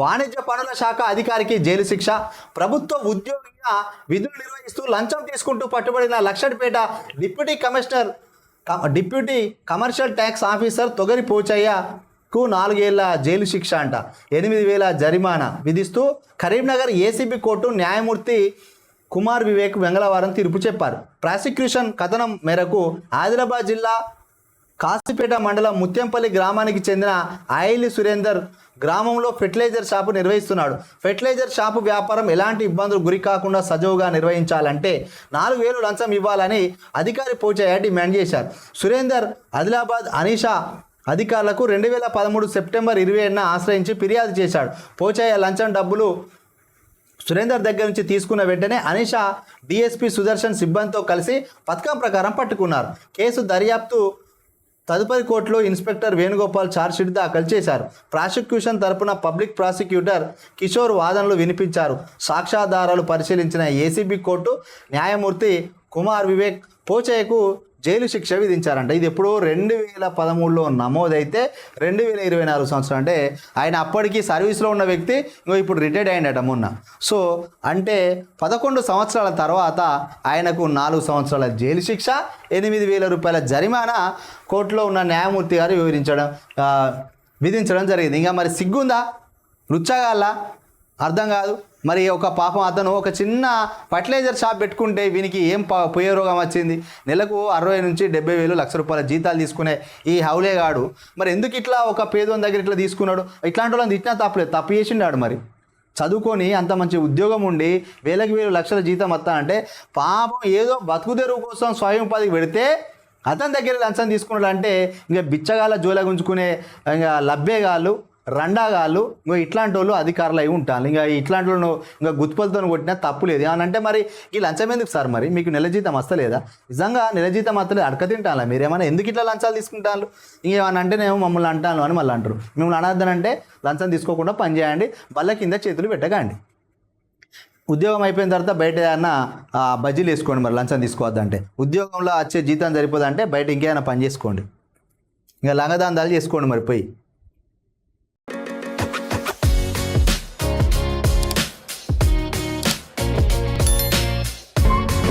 వాణిజ్య పనుల శాఖ అధికారికి జైలు శిక్ష ప్రభుత్వ ఉద్యోగిగా విధులు నిర్వహిస్తూ లంచం తీసుకుంటూ పట్టుబడిన Luxettipet deputy commissioner deputy commercial tax officer Togari పోచయ్యకు నాలుగేళ్ళ జైలు శిక్ష అంట. ఎనిమిది వేల జరిమానా విధిస్తూ కరీంనగర్ ఏసీబీ కోర్టు న్యాయమూర్తి కుమార్ వివేక్ మంగళవారం తీర్పు చెప్పారు. ప్రాసిక్యూషన్ కథనం మేరకు ఆదిలాబాద్ జిల్లా కాసిపేట మండలం ముత్యంపల్లి గ్రామానికి చెందిన ఆయలి సురేందర్ గ్రామంలో ఫెర్టిలైజర్ షాపు నిర్వహిస్తున్నాడు. ఫెర్టిలైజర్ షాపు వ్యాపారం ఎలాంటి ఇబ్బందులు గురి కాకుండా సజావుగా నిర్వహించాలంటే నాలుగు వేలు లంచం ఇవ్వాలని అధికారి పోచయ్య డిమాండ్ చేశారు. సురేందర్ ఆదిలాబాద్ అనీషా అధికారులకు రెండు వేల పదమూడు సెప్టెంబర్ ఇరవై ఏడున ఆశ్రయించి ఫిర్యాదు చేశాడు. పోచయ్య లంచం డబ్బులు సురేందర్ దగ్గర నుంచి తీసుకున్న వెంటనే అనిషా డిఎస్పి సుదర్శన్ సిబ్బందితో కలిసి పథకం ప్రకారం పట్టుకున్నారు. కేసు దర్యాప్తు తదుపరి కోర్టులో ఇన్స్పెక్టర్ వేణుగోపాల్ ఛార్జ్షీట్ దాఖలు చేశారు. ప్రాసిక్యూషన్ తరపున పబ్లిక్ ప్రాసిక్యూటర్ కిషోర్ వాదనలు వినిపించారు. సాక్ష్యాధారాలు పరిశీలించిన ఏసీబీ కోర్టు న్యాయమూర్తి కుమార్ వివేక్ పోచయ్యకు జైలు శిక్ష విధించారంట. ఇది ఎప్పుడో రెండు వేల పదమూడులో నమోదైతే రెండు వేల ఇరవై నాలుగు సంవత్సరం. అంటే ఆయన అప్పటికి సర్వీస్లో ఉన్న వ్యక్తి ఇంకో ఇప్పుడు రిటైర్డ్ అయ్యాడట మొన్న. సో అంటే పదకొండు సంవత్సరాల తర్వాత ఆయనకు నాలుగు సంవత్సరాల జైలు శిక్ష ఎనిమిది వేల రూపాయల జరిమానా కోర్టులో ఉన్న న్యాయమూర్తి గారు వివరించడం విధించడం జరిగింది. ఇంకా మరి సిగ్గుందా? రుచ్చగాల అర్థం కాదు. మరి ఒక పాపం అతను ఒక చిన్న ఫర్టిలైజర్ షాప్ పెట్టుకుంటే వీనికి ఏం పోయే రోగం వచ్చింది? నెలకు అరవై నుంచి డెబ్బై వేలు లక్ష రూపాయల జీతాలు తీసుకునే ఈ హౌలేగాడు. మరి ఎందుకు ఇట్లా ఒక పేదోని దగ్గర ఇట్లా తీసుకున్నాడు? ఇట్లాంటి వాళ్ళని తిట్టినా తప్పలేదు తప్పు చేసిండాడు మరి. చదువుకొని అంత మంచి ఉద్యోగం ఉండి వేలకు వేలు లక్షల జీతం వస్తా అంటే పాపం ఏదో బతుకు తెరువు కోసం స్వయం ఉపాధికి పెడితే అతని దగ్గర లంచం తీసుకున్నాడు అంటే ఇంకా బిచ్చగాళ్ళ జోల గుంజుకునే ఇంకా లబ్బేగాళ్ళు రండాగాళ్ళు ఇంకా ఇట్లాంటి వాళ్ళు అధికారులు అయి ఉంటారు. ఇంకా ఇట్లాంటి వాళ్ళు ఇంకా గుత్తుపలతో కొట్టినా తప్పు లేదు. అంటే మరి ఈ లంచం ఎందుకు సార్ మరి? మీకు నెల జీతం వస్తలేదా? నిజంగా నెల జీతం వస్తలేదు అడక తింటాను మీరు? ఏమైనా ఎందుకు ఇట్లా లంచాలు తీసుకుంటాను ఇంకేమన్నా అంటే నేను మమ్మల్ని అంటాను అని మళ్ళీ అంటారు. మిమ్మల్ని అనొద్దనంటే లంచం తీసుకోకుండా పని చేయండి కింద చేతులు పెట్టకండి. ఉద్యోగం అయిపోయిన తర్వాత బయట ఏదన్నా బజ్జీలు వేసుకోండి మరి లంచం తీసుకోవద్దంటే. ఉద్యోగంలో వచ్చే జీతం సరిపోదంటే బయట ఇంకేమైనా పని చేసుకోండి. ఇంకా లంగదాందాలు చేసుకోండి మరి పోయి.